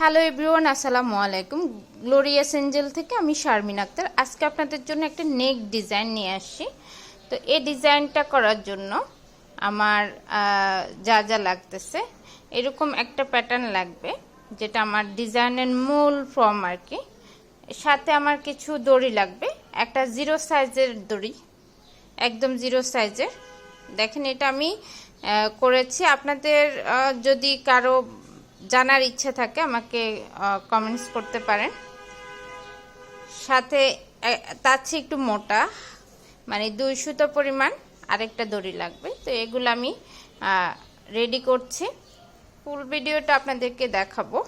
Hello everyone, আসসালামু আলাইকুম। Glorious Angel থেকে আমি শারমিন আক্তার। আজকে আপনাদের জন্য একটা নেক ডিজাইন নিয়ে আসছি। তো এই ডিজাইনটা করার জন্য আমার যা যা লাগতেছে, এরকম একটা প্যাটার্ন লাগবে, যেটা আমার ডিজাইনের মূল ফর্ম আর কি। সাথে আমার কিছু দড়ি লাগবে। একটা জিরো সাইজের দড়ি, একদম জিরো সাইজের দেখেন এটা আমি করেছি। আপনাদের যদি কারও জানার ইচ্ছা থাকে, আমাকে কমেন্টস করতে পারেন। সাথে তার চেয়ে একটু মোটা মানে দুই সুতো পরিমাণ, আরেকটা দড়ি লাগবে। তো এগুলো আমি রেডি করছি। ফুল ভিডিওটা আপনাদেরকে দেখাবো।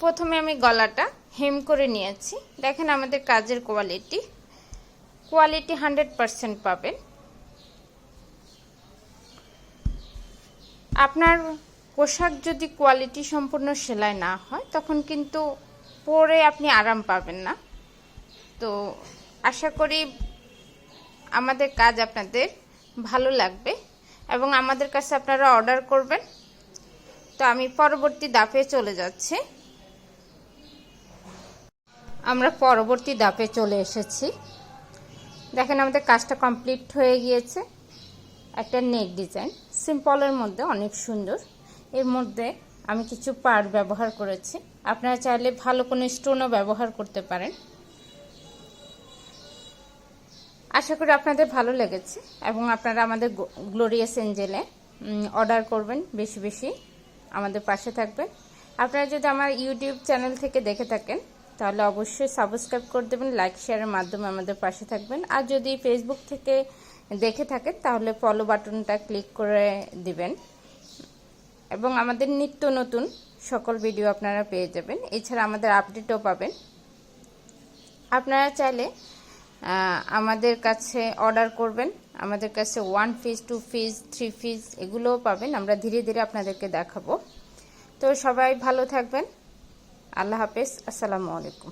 প্রথমে আমি গলাটা হেম করে নিয়েছি। দেখেন আমাদের কাজের কোয়ালিটি কোয়ালিটি হান্ড্রেড পারসেন্ট পাবেন। আপনার পোশাক যদি কোয়ালিটি সম্পূর্ণ সেলাই না হয়, তখন কিন্তু পরে আপনি আরাম পাবেন না। তো আশা করি আমাদের কাজ আপনাদের ভালো লাগবে এবং আমাদের কাছে আপনারা অর্ডার করবেন। তো আমি পরবর্তী দাপে চলে যাচ্ছি। আমরা পরবর্তী দাপে চলে এসেছি। দেখেন আমাদের কাজটা কমপ্লিট হয়ে গিয়েছে। একটা নেক ডিজাইন সিম্পলের মধ্যে অনেক সুন্দর। এর মধ্যে আমি কিছু পার ব্যবহার করেছি। আপনারা চাইলে ভালো কোনো স্টোনও ব্যবহার করতে পারেন। আশা করি আপনাদের ভালো লেগেছে এবং আপনারা আমাদের গ্লোরিয়াস এঞ্জেলে অর্ডার করবেন বেশি বেশি আমাদের পাশে থাকবেন। আপনারা যদি আমার ইউটিউব চ্যানেল থেকে দেখে থাকেন, তাহলে অবশ্যই সাবস্ক্রাইব করে দেবেন লাইক শেয়ারের মাধ্যমে আমাদের পাশে থাকবেন। আর যদি ফেসবুক থেকে দেখে থাকেন, তাহলে ফলো বাটনটা ক্লিক করে দিবেন। এবং আমাদের নিত্য নতুন সকল ভিডিও আপনারা পেয়ে যাবেন। এছাড়া আমাদের আপডেটও পাবেন। আপনারা চাইলে আমাদের কাছে অর্ডার করবেন। আমাদের কাছে one piece two piece three piece এগুলোও পাবেন। আমরা ধীরে ধীরে আপনাদেরকে দেখাবো। তো সবাই ভালো থাকবেন। আল্লাহ হাফেজ। আসসালামু আলাইকুম।